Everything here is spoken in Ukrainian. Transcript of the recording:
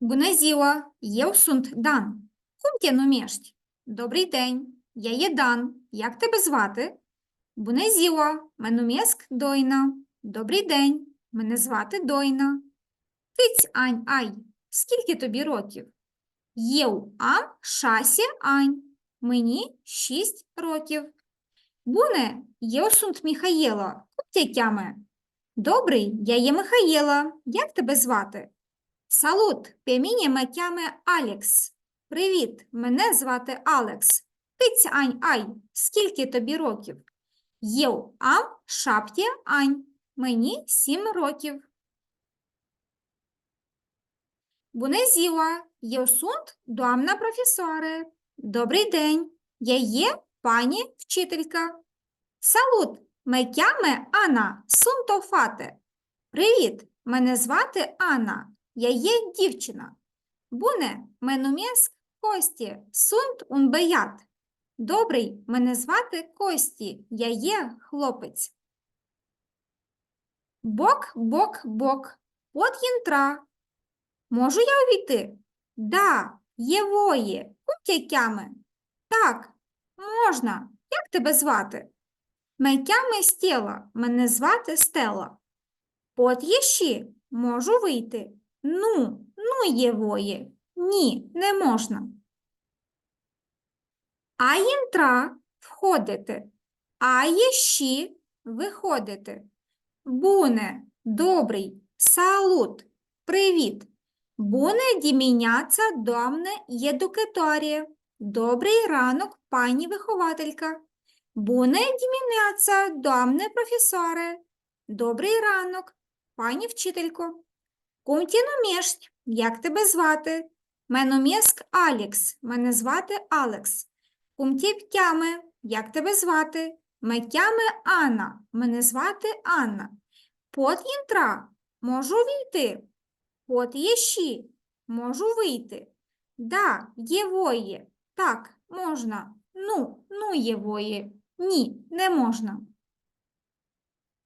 Bună ziua, eu sunt Dan. Cum te numești? Добрий день, я є Дан. Як тебе звати? Bună ziua, mă numesc Дойна. Добрий день, мене звати Дойна. Киць Ань Ай, скільки тобі років? Eu am șase ani. Мені шість років. Bună, eu sunt Міхаєла. Te cheamă? Добрий, я є Михаєла. Як тебе звати? Салут, pe mine Алекс. Привіт, мене звати Алекс. Киць Ань Ай, скільки тобі років? Eu am șapte ani. Мені сім років. Ziua, eu sunt doamna. Добрий день, я є пані вчителька. Салут, cheamă Анна, fată. Привіт, мене звати Анна. Я є дівчина. Буне, numesc Кості, un băiat. Добрий, мене звати Кості. Я є хлопець. Бок, бок, бок. От інтра. Можу я увійти? Да, є вої. Кутякями. Так, можна. Як тебе звати? Мекями стіла. Мене звати Стела. От єщі. Можу вийти. Ну, ну є вої. Ні, не можна. А інтра входити. А єщі виходити. Буне, добрий, салут, привіт. Буне діміняца домне єдукаторія. Добрий ранок, пані вихователька. Буне діміняца домне професоре. Добрий ранок, пані вчителько. Кум ті як тебе звати? Меномєск Алікс, мене звати Алекс. Кум ті втяме, як тебе звати? Метяме Анна, мене звати Анна. Под інтра, можу війти. Под єщі, можу вийти. Да, є воє. Так, можна. Ну, ну є воє. Ні, не можна.